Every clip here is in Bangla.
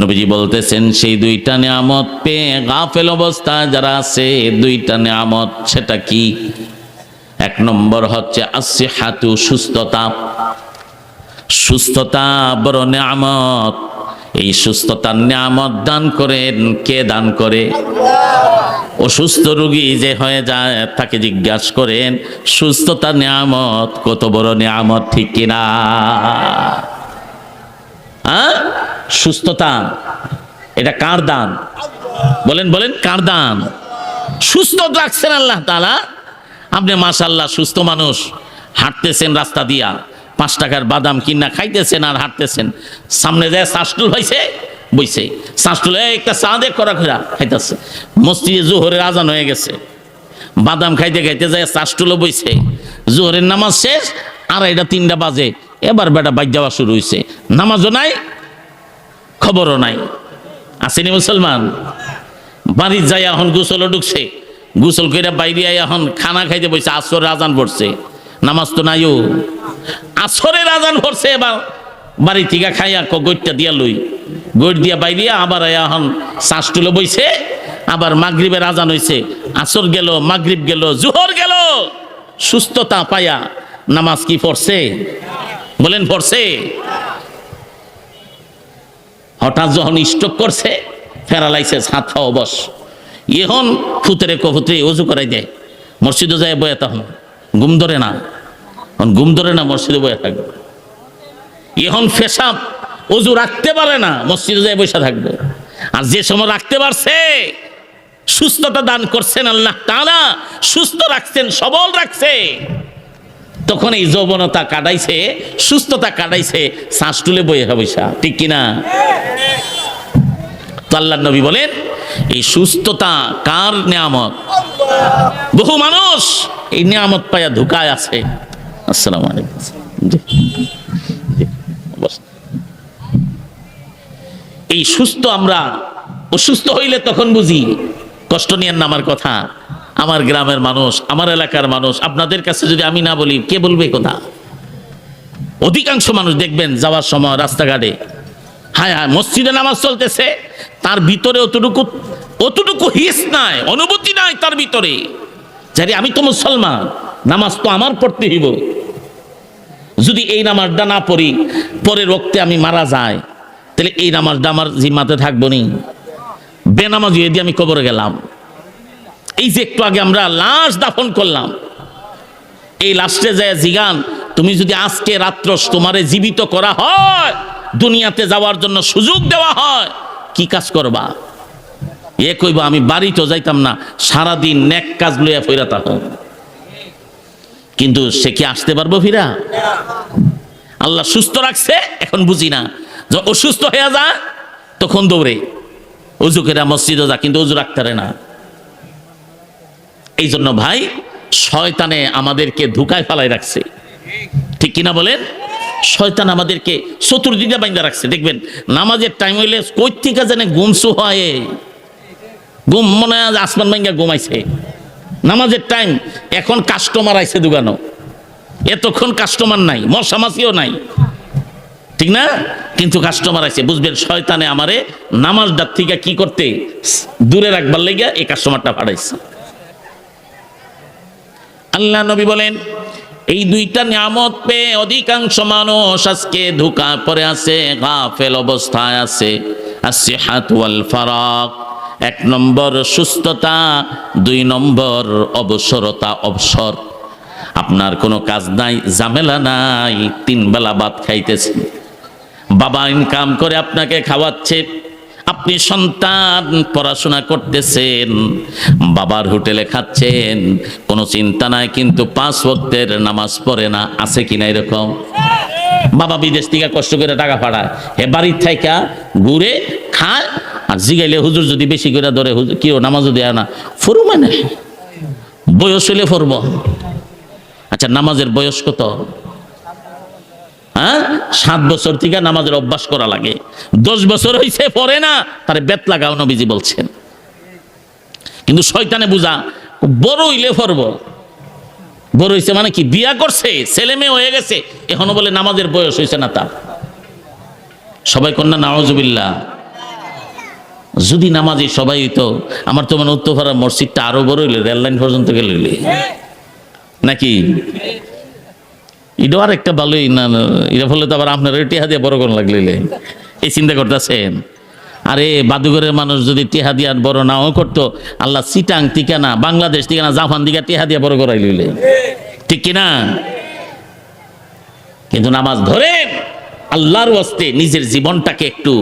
নবীজি বলতেছেন, সেই দুইটা নিয়ামত পেয়ে গাফেল অবস্থা যারা আছে, দুইটা নিয়ামত, সেটা কি? এক নম্বর হচ্ছে আসছে হাতু সুস্থতা। সুস্থতা বড় নিয়ামত। এই সুস্থতার নিয়ামত দান করেন কে দান করে? অসুস্থ রোগী যে হয়ে যায়, তাকে জিজ্ঞাসা করেন, সুস্থতা নিয়ামত কত বড় নিয়ামত, ঠিক কিনা? হ্যাঁ সুস্থতা, এটা কার দান? বলেন বলেন, কার দান? সুস্থ রাখছেন আল্লাহ তালা আপনি মাশাল্লাহ সুস্থ মানুষ, হাঁটতেছেন রাস্তা দিয়া, পাঁচ টাকার বাদাম কিনা খাইতেছেন আর হাঁটতেছেন। সামনে যায় শাসটুল হয়েছে বইছে। শাসটুল একটা চা দেখ করা খোরা খাইতেছে। মসজিদে জোহরের আজান হয়ে গেছে। বাদাম খাইতে খাইতে যায় শাসটুলও বইছে। জোহরের নামাজ শেষ আর এটা তিনটা বাজে। এবার বেটা বাইক যাওয়া শুরু হয়েছে নামাজও নাই খবরও নাই। আসেনি মুসলমান? বাড়ির যাই এখন গোসলও ঢুকছে, গোসল করে বাইরে এখন খানা খাইতে বসে আসরের আজান পড়ছে। নামাজ তো নাইও। আসরের আজান পড়ছে এবার, বাড়ি থেকে খাইয়া গৈটটা দিয়া লই। গৈট দিয়া বাইরে আবার আয়া এখন শ্বাস তুলে বইছে, আবার মাগরিবের আজান হইছে। আসর গেল, মাগরিব গেল, জুহর গেল। সুস্থতা পায়া। নামাজ কি পড়ছে? বলেন, পড়ছে? হঠাৎ যখন স্ট্রোক করছে, প্যারালাইসিস, হাত পা অবশ এখন ফুতরে কফুতরে অজু করাই দেয়। মসজিদে যায় বয়ে তখন। গুম ধরে না। ঘুম ধরে না, মসজিদে বয়ে থাকবে। এখন ফেসাব অজু রাখতে পারে না, মসজিদে যায় বসে থাকবে। আর যে সময় রাখতে পারছে, সুস্থতা দান করছেন আল্লাহ তাআলা, সুস্থ রাখছেন, সবল রাখছে। তখন এই যৌবনতা কাটাইছে, সুস্থতা কাটাইছে, শ্বাস তুলে বয়ে বৈশা ঠিক কিনা? তো আল্লাহ নবী বলেন, এই সুস্থতা কার নিয়ামত? বহু মানুষ এই নিয়ামত পাইয়া ধুকায় আছে। আসসালামু। এই সুস্থ আমরা, অসুস্থ হইলে তখন বুঝি, কষ্ট নিয়েন না আমার কথা। আমার গ্রামের মানুষ, আমার এলাকার মানুষ, আপনাদের কাছে যদি আমি না বলি, কে বলবে কথা? অধিকাংশ মানুষ দেখবেন যাওয়ার সময় রাস্তাঘাটে হ্যাঁ হ্যাঁ মসজিদে নামাজ চলতেছে। তার ভিতরে অতটুকু অতটুকু হিস নাই, অনুভূতি নাই তার ভিতরে। যারে আমি তো মুসলমান, নামাজ তো আমার পড়তে হইব। যদি এই নামাজটা না পড়ি, পরের রক্তে আমি মারা যায় তাহলে এই নামাজটা আমার জিম্মাতে থাকব নি। বেনামাজ হয়ে দিয়ে আমি কবরে গেলাম। এই যে একটু আগে আমরা লাশ দাফন করলাম। এই লাস্টে যায় জিগান, তুমি যদি আজকে রাত্র তোমারে জীবিত করা হয়, দুনিয়াতে যাওয়ার জন্য সুযোগ দেওয়া হয় কি কাজ করবা? এ কইবা, আমি বাড়ি তো যাইতাম না, সারাদিন নেক কাজ লইয়া ফিরা থাকো। কিন্তু সে কি আসতে পারব ফিরা? আল্লাহ সুস্থ রাখছে, এখন বুঝি না। যে অসুস্থ হয়ে যা, তখন দৌড়ে। উজু করে মসজিদে যা, কিন্তু উজু রাখতে না। এই জন্য ভাই, শয়তানে আমাদেরকে ধুকায় ফালাই রাখছে। ঠিক কিনা বলেন? শয়তান আমাদেরকে চতুর্দিকে বাইন্দা রাখছে। দেখবেন, নামাজের টাইম হইলে কই থেকে জানে গুমসু হয় গুম মনে হয় আসমান ভাঙ্গা ঘুমাইছে। নামাজের টাইম এখন কাস্টমার আইছে দোকানো এতক্ষণ কাস্টমার নাই মশা মাছিও নাই। ঠিক না? কিন্তু কাস্টমার আছে বুঝবেন, শয়তানে আমারে নামাজটার থেকে কি করতে? দূরে রাখবার লেগে এই কাস্টমারটা পাঠাইছে আল্লাহ নবী বলেন এই দুইটা নিয়ামত পেয়ে অধিকাংশ মানুষ আজকে ধোকা পরে আছে, গাফেল অবস্থায় আছে। আছে হাতুয়াল ফারাক এক নম্বর সুস্থতা, দুই নম্বর অবসরতা, অবসর। আপনার কোনো কাজ নাই, ঝামেলা নাই, তিন বেলা ভাত খাইতেছেন বাবা ইনকাম করে আপনাকে খাওয়াচ্ছে আপনি সন্তান, পড়াশোনা করতেছেন, বাবার হোটেলে খাচ্ছেন, কোনো চিন্তা নাই, কিন্তু পাঁচ ভক্তের নামাজ পড়ে না, আছে কিনা এরকম? বাবা বিদেশ থেকে কষ্ট করে টাকা পাঠায়, হে বাড়ির থাইকা ঘুরে খায়, আর জিগাইলে হুজুর যদি বেশি করে ধরে, হুজুর কেউ নামাজও দেয় না? ফরু মানে? বয়স হইলে ফরব। আচ্ছা নামাজের বয়স কত? সাত বছর থেকে নামাজের অভ্যাস করা লাগে। দশ বছর হয়েছে পরে না, তার বেত লাগাও, নবীজি বলছেন। কিন্তু শয়তানে বুঝা, বড় হইলে ফরব বড় হয়েছে মানে কি, বিয়া করছে, ছেলে মেয়ে হয়ে গেছে, এখনও বলে নামাজের বয়স হয়েছে না তার। সবাই কন্যা নাওজুবিল্লা যদি নামাজি সবাই হইতো, আমার তো মানে উত্তরপাড়া মসজিদটা আরও বড় হইলে রেল লাইন পর্যন্ত গেলে। নাকি? এটাও আর একটা ভালোই, না এটা ফলে তো আবার আপনার টিহা দিয়ে বড় কোন লাগলে এই চিন্তা করতেছেন? আরে বাদুঘরের মানুষ যদি টিহা দিয়ে বড় নাও করতো, আল্লাহ সিটাং ঠিকানা, বাংলাদেশ ঠিকানা জাপান দিকে টিহা দিয়ে বড় করাই লইলে। ঠিক কিনা? কিন্তু নামাজ ধরেন, আল্লাহর ওয়াস্তে নিজের জীবনটাকে একটু,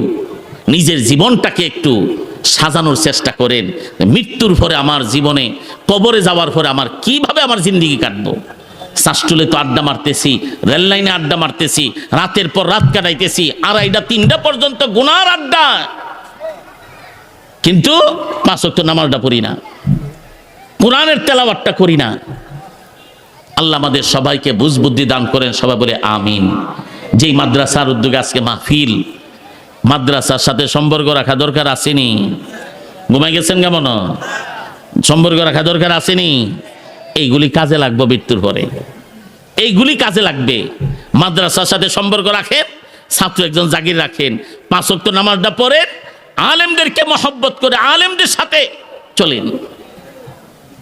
নিজের জীবনটাকে একটু সাজানোর চেষ্টা করেন। মৃত্যুর পরে আমার জীবনে, কবরে যাওয়ার পরে আমার কীভাবে আমার জিন্দিগি কাটবো? শাসটুলে তো আড্ডা মারতেছি, রেল লাইনে আড্ডা মারতেছি, রাতের পর রাত কাটাইতেছি, আড়াইটা, তিনটা পর্যন্ত গুনার আড্ডা। কিন্তু পাঁচ ওয়াক্ত নামাজটা পড়ি না, কোরআনের তেলাওয়াতটা করি না। আল্লাহ আমাদের সবাইকে বুঝ বুদ্ধি দান করেন, সবাই বলে আমিন। যেই মাদ্রাসার উদ্যোগে আজকে মাহফিল, মাদ্রাসার সাথে সম্পর্ক রাখা দরকার আসেনি। ঘুমাই গেছেন কেমন? সম্পর্ক রাখা দরকার আসেনি? এইগুলি কাজে লাগবে মৃত্যুর পরে। এইগুলি কাজে লাগবে। মাদ্রাসার সাথে সম্পর্ক রাখেন, ছাত্র একজন জাগির রাখেন। পাঁচ ওয়াক্ত নামাজটা পড়েন, আলেমদেরকে মহব্বত করে আলেমদের সাথে চলেন।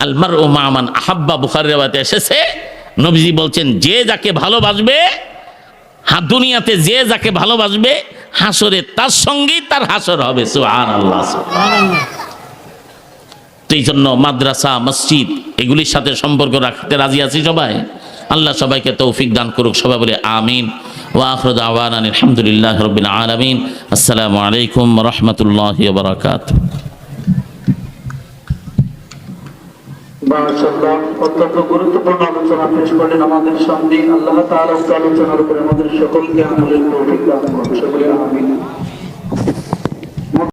আলমার ও মামান আহাব্বা, বুখার এসেছে। নবীজি বলছেন, যে যাকে ভালোবাসবে, হা, দুনিয়াতে যে যাকে ভালোবাসবে, হাসরে তার সঙ্গেই তার হাসর হবে। সুহান আল্লাহ তো এই জন্য মাদ্রাসা, মসজিদ এগুলির সাথে সম্পর্ক রাখতে রাজি আছি সবাই? আল্লাহ সবাইকে তৌফিক দান করুক, সবাই বলে আমিন। ওয়াখরদ আলহামদুলিল্লাহ রবিন আলমিন। আসসালামু আলাইকুম রহমতুল্লাহ বারকাত অত্যন্ত গুরুত্বপূর্ণ আলোচনা পেশ করলেন আমাদের সামনে। আল্লাহ আলোচনার উপরে আমাদের সকলকে